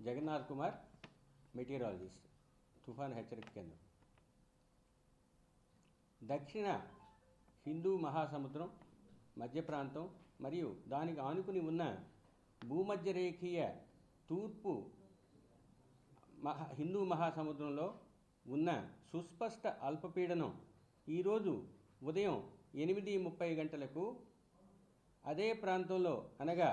Jagannadh Kumar meteorologist తుఫాన్ హెచ్చరిక కేంద్రం. దక్షిణ హిందూ మహాసముద్రం మధ్య ప్రాంతం మరియు దానికి ఆనుకుని ఉన్న భూమధ్య రేఖీయ తూర్పు మహా హిందూ మహాసముద్రంలో ఉన్న సుస్పష్ట అల్పపీడనం ఈరోజు ఉదయం ఎనిమిది ముప్పై గంటలకు అదే ప్రాంతంలో అనగా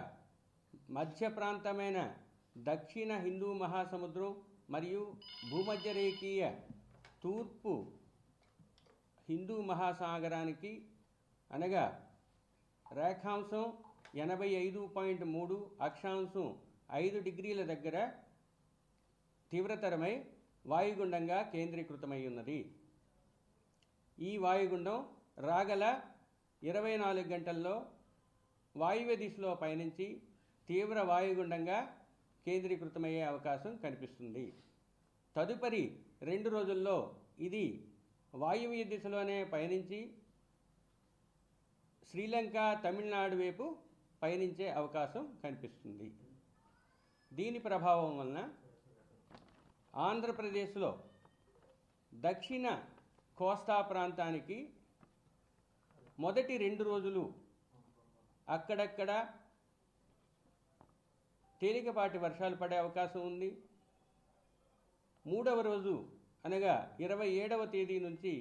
మధ్య ప్రాంతమైన దక్షిణ హిందూ మహాసముద్రం మరియు భూమధ్యరేఖీయ తూర్పు హిందూ మహాసాగరానికి అనగా రేఖాంశం ఎనభై ఐదు పాయింట్ మూడు అక్షాంశం ఐదు డిగ్రీల దగ్గర తీవ్రతరమై వాయుగుండంగా కేంద్రీకృతమై ఉన్నది. ఈ వాయుగుండం రాగల ఇరవై నాలుగు గంటల్లో వాయువ్య దిశలో పయనించి తీవ్ర వాయుగుండంగా కేంద్రీకృతమయ్యే అవకాశం కనిపిస్తుంది. తదుపరి రెండు రోజుల్లో ఇది వాయువ్య దిశలోనే పయనించి శ్రీలంక తమిళనాడు వైపు పయనించే అవకాశం కనిపిస్తుంది. దీని ప్రభావం వలన ఆంధ్రప్రదేశ్లో దక్షిణ కోస్తా ప్రాంతానికి మొదటి రెండు రోజులు అక్కడక్కడ తేలికపాటి వర్షాలు పడే అవకాశం ఉంది. మూడవ రోజు అనగా ఇరవై ఏడవ తేదీ నుంచి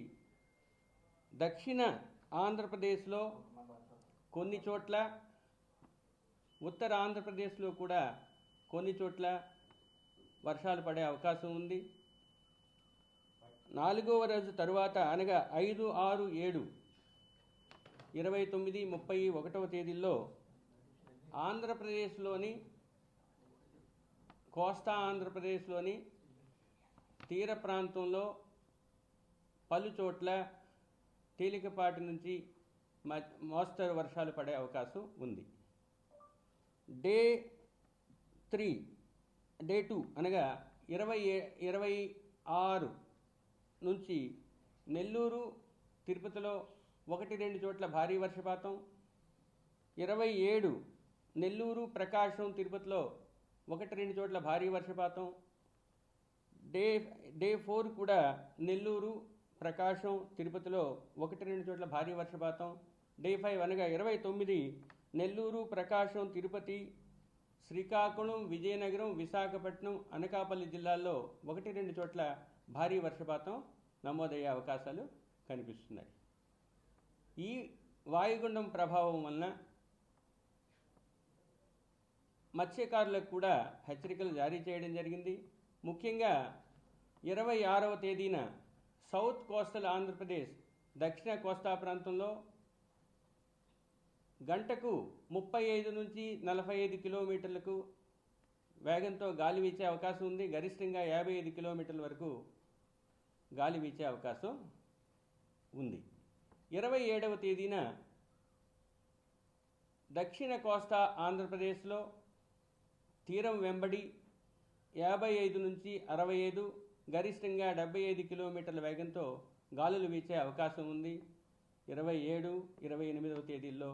దక్షిణ ఆంధ్రప్రదేశ్లో కొన్ని చోట్ల ఉత్తర ఆంధ్రప్రదేశ్లో కూడా కొన్ని చోట్ల వర్షాలు పడే అవకాశం ఉంది. నాలుగవ రోజు తరువాత అనగా ఐదు ఆరు ఏడు ఇరవై తొమ్మిది ముప్పై ఒకటవ తేదీల్లో ఆంధ్రప్రదేశ్లోని కోస్తా ఆంధ్రప్రదేశ్లోని తీర ప్రాంతంలో పలు చోట్ల తేలికపాటి నుంచి మ- మోస్తరు వర్షాలు పడే అవకాశం ఉంది. డే త్రీ డే టూ అనగా ఇరవై ఏ- ఇరవై ఆరు నుంచి నెల్లూరు తిరుపతిలో ఒకటి రెండు చోట్ల భారీ వర్షపాతం ఇరవై ఏడు నెల్లూరు ప్రకాశం తిరుపతిలో ఒకటి రెండు చోట్ల భారీ వర్షపాతం. డే డే ఫోర్ కూడా నెల్లూరు ప్రకాశం తిరుపతిలో ఒకటి రెండు చోట్ల భారీ వర్షపాతం. డే ఫైవ్ అనగా ఇరవై తొమ్మిది నెల్లూరు ప్రకాశం తిరుపతి శ్రీకాకుళం విజయనగరం విశాఖపట్నం అనకాపల్లి జిల్లాల్లో ఒకటి రెండు చోట్ల భారీ వర్షపాతం నమోదయ్యే అవకాశాలు కనిపిస్తున్నాయి. ఈ వాయుగుండం ప్రభావం వలన మత్స్యకారులకు కూడా హెచ్చరికలు జారీ చేయడం జరిగింది. ముఖ్యంగా ఇరవై ఆరవ తేదీన సౌత్ కోస్టల్ ఆంధ్రప్రదేశ్ దక్షిణ కోస్తా ప్రాంతంలో గంటకు ముప్పై ఐదు నుంచి నలభై ఐదు కిలోమీటర్లకు వేగంతో గాలి వీచే అవకాశం ఉంది. గరిష్టంగా యాభై ఐదు కిలోమీటర్ల వరకు గాలి వీచే అవకాశం ఉంది. ఇరవై ఏడవ తేదీన దక్షిణ కోస్తా ఆంధ్రప్రదేశ్లో తీరం వెంబడి యాభై ఐదు నుంచి అరవై ఐదు గరిష్టంగా డెబ్బై ఐదు కిలోమీటర్ల వేగంతో గాలులు వీచే అవకాశం ఉంది. ఇరవై ఏడు ఇరవై ఎనిమిదవ తేదీల్లో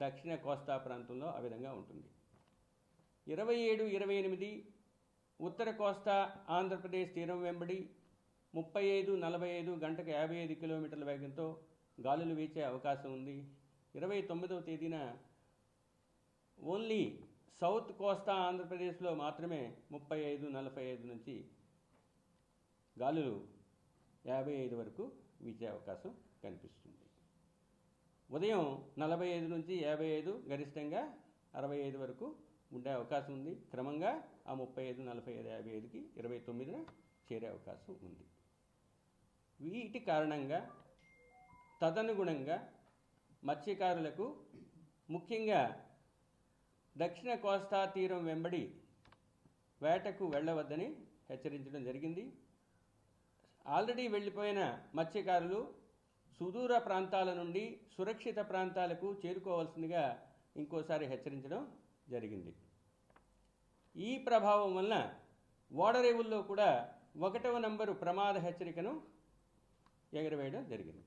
దక్షిణ కోస్తా ప్రాంతంలో ఆ విధంగా ఉంటుంది. ఇరవై ఏడు ఇరవై ఎనిమిది ఉత్తర కోస్తా ఆంధ్రప్రదేశ్ తీరం వెంబడి ముప్పై ఐదు నలభై ఐదు గంటకు యాభై ఐదు కిలోమీటర్ల వేగంతో గాలులు వీచే అవకాశం ఉంది. ఇరవై తొమ్మిదవ తేదీన ఓన్లీ సౌత్ కోస్తా ఆంధ్రప్రదేశ్లో మాత్రమే ముప్పై ఐదు నలభై ఐదు నుంచి గాలులు యాభై ఐదు వరకు వీచే అవకాశం కనిపిస్తుంది. ఉదయం నలభై ఐదు నుంచి యాభై ఐదు గరిష్టంగా అరవై ఐదు వరకు ఉండే అవకాశం ఉంది. క్రమంగా ఆ ముప్పై ఐదు నలభై ఐదు యాభై ఐదుకి ఇరవై తొమ్మిదిన చేరే అవకాశం ఉంది. వీటి కారణంగా తదనుగుణంగా మత్స్యకారులకు ముఖ్యంగా దక్షిణ కోస్తా తీరం వెంబడి వేటకు వెళ్ళవద్దని హెచ్చరించడం జరిగింది. ఆల్రెడీ వెళ్ళిపోయిన మత్స్యకారులు సుదూర ప్రాంతాల నుండి సురక్షిత ప్రాంతాలకు చేరుకోవాల్సిందిగా ఇంకోసారి హెచ్చరించడం జరిగింది. ఈ ప్రభావం వలన ఓడరేవుల్లో కూడా ఒకటవ నంబరు ప్రమాద హెచ్చరికను ఎగరవేయడం జరిగింది.